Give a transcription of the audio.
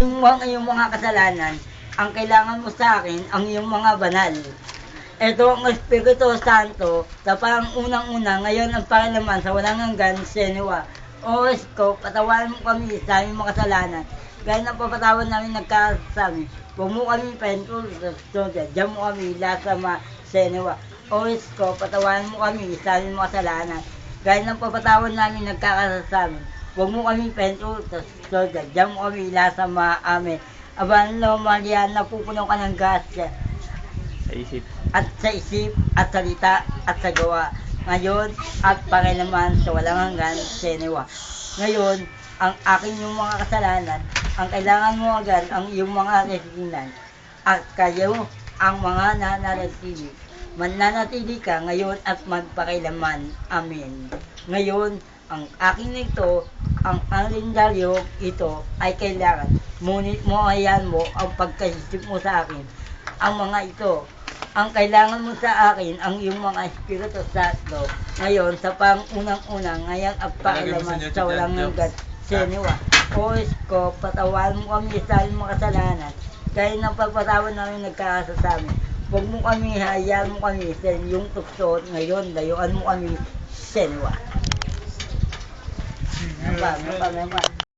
Yung mga, yung mga kasalanan, ang kailangan mo sa akin, ang iyong mga banal. Ito ang Espiritu Santo, sa parang unang-una, ngayon ang Panginoon sa walang hanggan, Senua. O Esko, patawanan mo kami sa aming mga kasalanan. Gaya ng papatawan namin nagkasami. Huwag mo kami pentul sa Sodia. Diyan mo kami lasa ma Senua. O Esko, patawanan mo kami sa aming mga kasalanan. Gaya ng papatawan namin nagkakasami. Huwag mo kami pentul sa Sodia. Diyan mo kami lasa ma Amen. Abanlo Maria, napupuno ka ng gasya Sa isip. at sa isip at salita at sa gawa. Ngayon at pakilaman sa walang hanggan, Senewa. Ngayon, ang akin yung mga kasalanan, ang kailangan mo agad ang iyong mga resignal. At kayo ang mga nananatili. Mananatili ka ngayon at magpakilaman. Amen. Ngayon, ang akin ito, ang kalendaryo ito ay kailangan. Ngunit mo ayan mo ang pagkasisip mo sa akin. Ang mga ito, ang kailangan mo sa akin, ang iyong mga Espiritu Santo. Ngayon, sa pang-unang-unang, ngayon ang pakilaman sa walang hanggan. Senua, o ko, patawan mo kami sa aming mga kasalanan. Dahil ng pagpatawan namin nagkakasa sa amin. Huwag mo kami, hayaan mo kami sa iyong tukso. Ngayon, layuan mo kami, หวานน้ำปลาน้ำหวาน